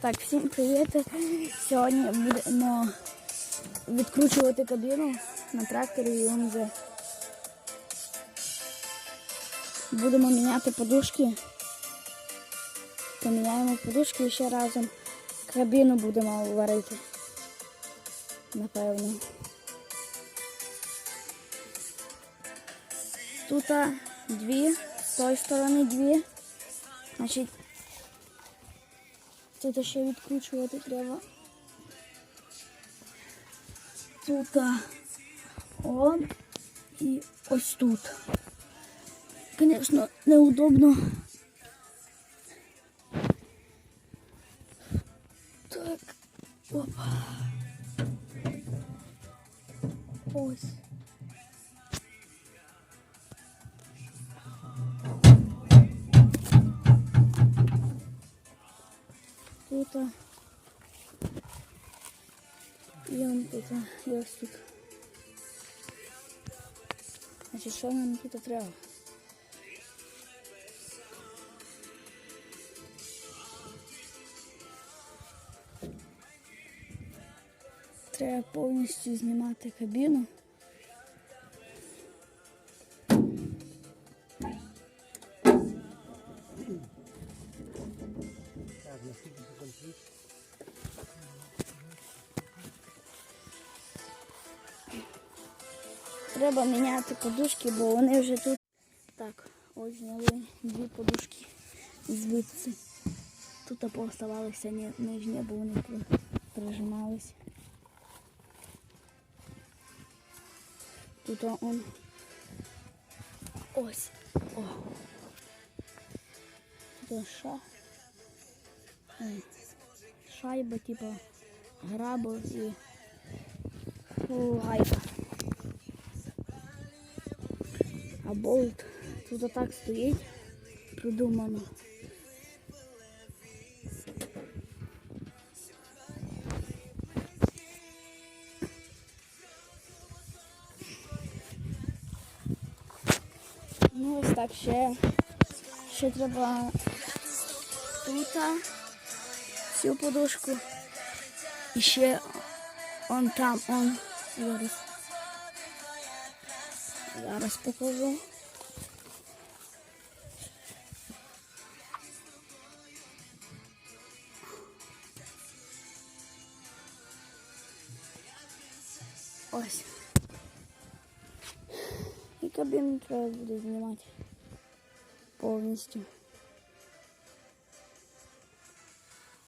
Так, всім привіт. Сьогодні будемо відкручувати кабіну на тракторі ЮМЗ. Будемо міняти подушки. Поміняємо подушки і ще разом кабіну будемо варити. Напевно. Тут дві, з тої сторони дві. Значить, Тут ще відкручувати треба. Тут он і ось тут. Звісно, неудобно. Так. Опа. Ось. Тут. І он тут, і тут. Значить, що нам тут треба? Треба повністю знімати кабіну. Це? Треба міняти подушки, бо вони вже тут. Так, ось зняли дві подушки звідси. Тут пооставалися нижні, бо вони при- прижимались. Тут он. Ось. О. Тут ша. Ой, Шайба, типа грабо і гайка. А болт тут отак стоїть, придумано. Ну ось так ще, ще треба тут а, цю подушку. І ще он там, он зараз. Зараз покажу. Ось. І кабіну треба буде знімати повністю.